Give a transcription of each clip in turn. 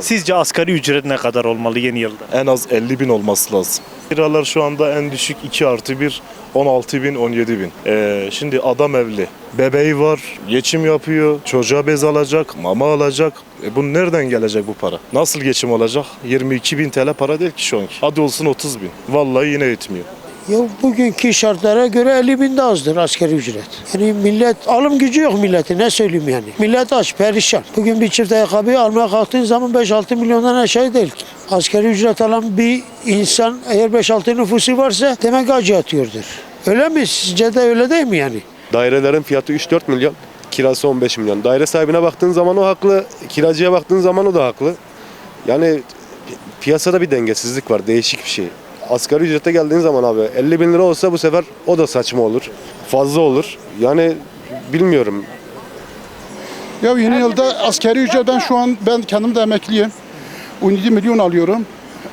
Sizce asgari ücret ne kadar olmalı yeni yılda? En az 50 bin olması lazım. Kiralar şu anda en düşük 2 artı 1, 16 bin, 17 bin. Ee, şimdi adam evli, bebeği var, geçim yapıyor, çocuğa bez alacak, mama alacak. E bu nereden gelecek bu para? Nasıl geçim olacak? 22 bin TL para değil ki şu anki. Hadi olsun 30 bin. Vallahi yine yetmiyor. Ya bugünkü şartlara göre 50 bin de azdır asgari ücret. Yani millet, alım gücü yok milletin ne söyleyeyim yani. Millet aç, perişan. Bugün bir çift ayakkabıyı almaya kalktığın zaman 5-6 milyondan aşağı değil ki. Asgari ücret alan bir insan eğer 5-6 nüfusu varsa demek acı yatıyordur. Öyle mi? Sizce de öyle değil mi yani? Dairelerin fiyatı 3-4 milyon, kirası 15 milyon. Daire sahibine baktığın zaman o haklı, kiracıya baktığın zaman o da haklı. Yani pi- piyasada bir dengesizlik var, değişik bir şey. Asgari ücrete geldiğin zaman abi 50 bin lira olsa bu sefer o da saçma olur, fazla olur. Yani bilmiyorum. Ya yeni yılda askeri ücretten şu an ben kendim de emekliyim. 17 milyon alıyorum.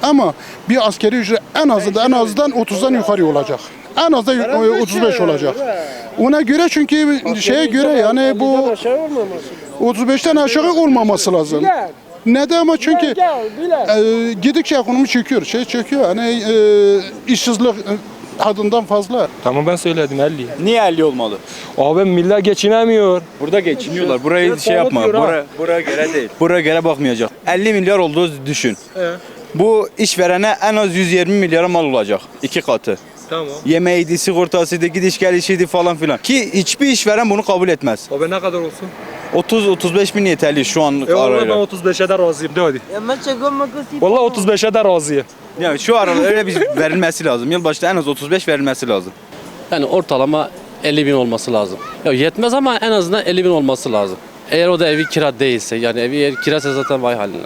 Ama bir askeri ücret en azından en azından 30'dan yukarı olacak. En az da y- 35 olacak. Ona göre çünkü şeye göre yani bu 35'ten aşağı olmaması lazım. Neden ama çünkü e, gidikçe ekonomi çöküyor, şey çöküyor. Hani e, işsizlik e, hadından fazla. Tamam ben söyledim 50. Niye 50 olmalı? Abi millet geçinemiyor. Burada geçiniyorlar. Burayı şey yapma. diyor ha. Bura, buraya göre değil. Buraya göre bakmayacak. 50 milyar olduğu düşün. Bu işverene en az 120 milyara mal olacak. iki katı. Tamam. Yemeğiydi, sigortasıydı, gidiş gelişiydi falan filan. Ki hiçbir işveren bunu kabul etmez. Abi ne kadar olsun? 30-35 bin yeterli şu anlık E vallahi ben arayla. 35'e de razıyım de hadi. Vallahi 35'e de razıyım. Yani şu arada öyle bir verilmesi lazım. Yılbaşta en az 35 verilmesi lazım. Yani ortalama 50 bin olması lazım. Ya yetmez ama en azından 50 bin olması lazım. Eğer o da evi kira değilse yani evi eğer kiraysa zaten vay haline.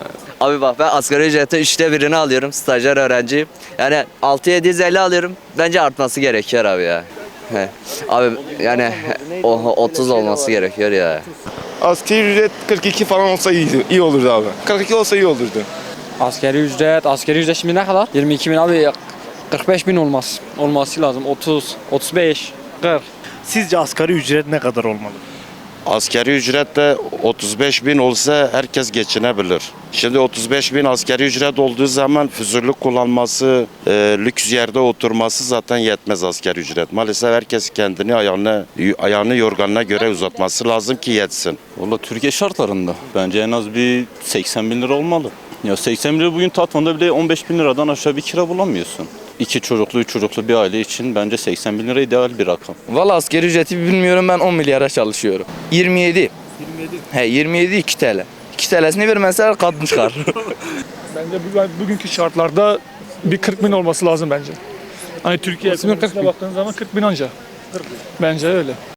Abi bak ben asgari ücrete üçte birini alıyorum. Stajyer öğrenciyim. Yani 6-750 alıyorum. Bence artması gerekiyor abi ya. He. Abi yani o 30 olması gerekiyor ya. Asgari ücret 42 falan olsa iyi, iyi olurdu abi. 42 olsa iyi olurdu. Askeri ücret, askeri ücret şimdi ne kadar? 22 bin abi 45 bin olmaz. Olması lazım. 30, 35, 40. Sizce asgari ücret ne kadar olmalı? Askeri ücret de 35 bin olsa herkes geçinebilir. Şimdi 35 bin askeri ücret olduğu zaman füzurluk kullanması, e, lüks yerde oturması zaten yetmez askeri ücret. Maalesef herkes kendini ayağını, ayağını yorganına göre uzatması lazım ki yetsin. Valla Türkiye şartlarında bence en az bir 80 bin lira olmalı. Ya 80 bin lira bugün Tatvan'da bile 15 bin liradan aşağı bir kira bulamıyorsun. İki çocuklu, üç çocuklu bir aile için bence 80 bin lira ideal bir rakam. Valla asgari ücreti bilmiyorum ben 10 milyara çalışıyorum. 27. 27. He 27 2 TL. 2 TL'sini vermezler kadın çıkar. Bence bugünkü şartlarda bir 40 bin olması lazım bence. Hani Türkiye ekonomisine baktığın zaman 40 bin anca. Bence öyle.